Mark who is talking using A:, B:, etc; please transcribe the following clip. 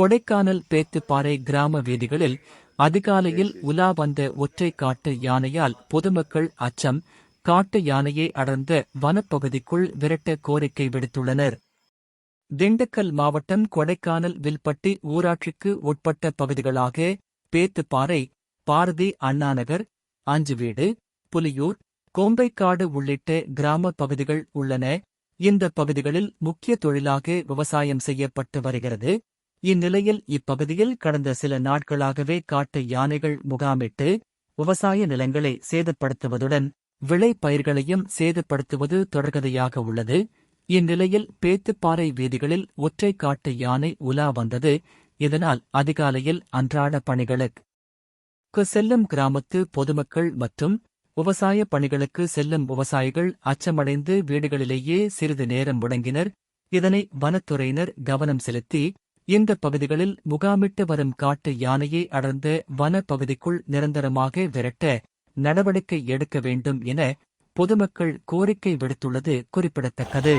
A: கொடைக்கானல் பேத்துப்பாறை கிராம வீதிகளில் அதிகாலையில் உலா வந்த ஒற்றை காட்டு யானையால் பொதுமக்கள் அச்சம். காட்டு யானையை அடர்ந்த வனப்பகுதிக்குள் விரட்ட கோரிக்கை விடுத்துள்ளனர். திண்டுக்கல் மாவட்டம் கொடைக்கானல் வில்பட்டி ஊராட்சிக்கு உட்பட்ட பகுதிகளாக பேத்துப்பாறை பாரதி அண்ணாநகர் அஞ்சுவீடு புலியூர் கோம்பைக்காடு உள்ளிட்ட கிராம பகுதிகள் உள்ளன. இந்த பகுதிகளில் முக்கிய தொழிலாக விவசாயம் செய்யப்பட்டு வருகிறது. இந்நிலையில் இப்பகுதியில் கடந்த சில நாட்களாகவே காட்டு யானைகள் முகாமிட்டு விவசாய நிலங்களை சேதப்படுத்துவதுடன் விளை பயிர்களையும் சேதப்படுத்துவது தொடர்கதையாக உள்ளது. இந்நிலையில் பேத்துப்பாறை வீதிகளில் ஒற்றை காட்டு யானை உலா வந்தது. இதனால் அதிகாலையில் அன்றாட பணிகளுக்கு செல்லும் கிராமத்து பொதுமக்கள் மற்றும் விவசாய பணிகளுக்கு செல்லும் விவசாயிகள் அச்சமடைந்து வீடுகளிலேயே சிறிது நேரம் முடங்கினர். இதனை வனத்துறையினர் கவனம் செலுத்தி இந்த பகுதிகளில் முகாமிட்டு வரும் காட்டு யானையை அடர்ந்த வன பகுதிக்குள் நிரந்தரமாக விரட்ட நடவடிக்கை எடுக்க வேண்டும் என பொதுமக்கள் கோரிக்கை விடுத்துள்ளது குறிப்பிடத்தக்கது.